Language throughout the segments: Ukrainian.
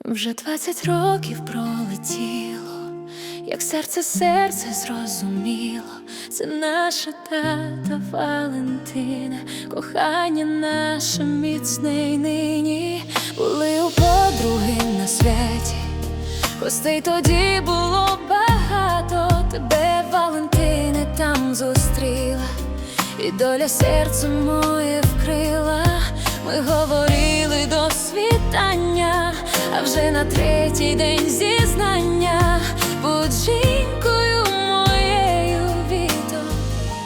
Вже двадцять років пролетіло, як серце серце зрозуміло, це наша тата Валентина, кохання наше міцне й нині були у подруги на святі. Гостей тоді було багато, тебе Валентине там зустріла, і доля серце моє вкрила. Ми говорили третій день зізнання будь жінкою моєю віто,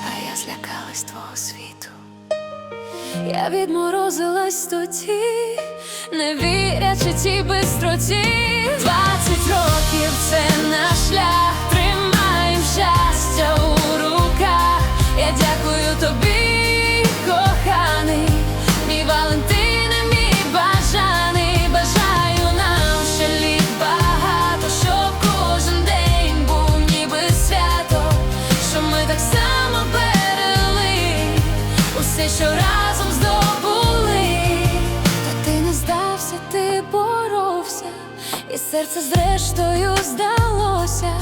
а я злякалась твого світу. Я відморозилась тоді, не вірячи тій бистроті. Двадцять років це наш шлях, і серце зрештою здалося.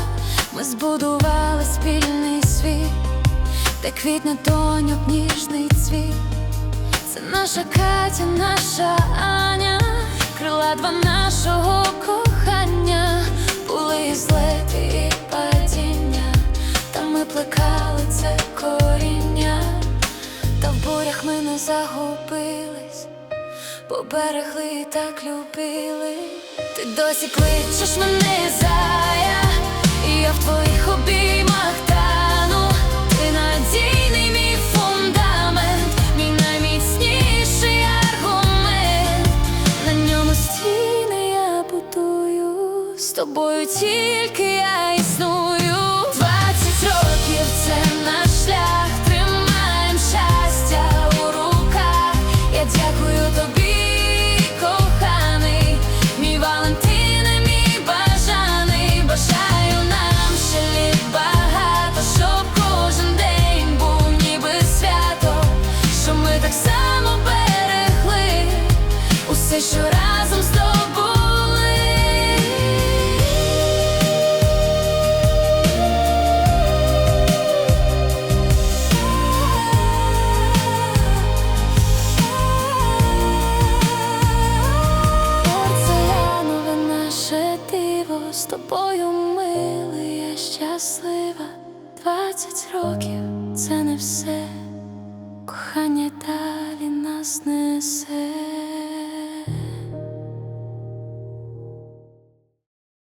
Ми збудували спільний світ, де квітне тоньок ніжний цвіт. Це наша Катя, наша Аня, крила два нашого кохання, були і злети і падіння, та ми плекали це коріння. Та в бурях ми не загубились, поберегли так любили. Ти досі кличеш мене зая, і я в твоїх обіймах тану. Ти надійний мій фундамент, мій найміцніший аргумент. На ньому стіни я будую, з тобою тільки я існую. Усе, що разом здобули. Порцелянове наше диво з тобою милий, я щаслива. Двадцять років це не все, кохання далі нас несе.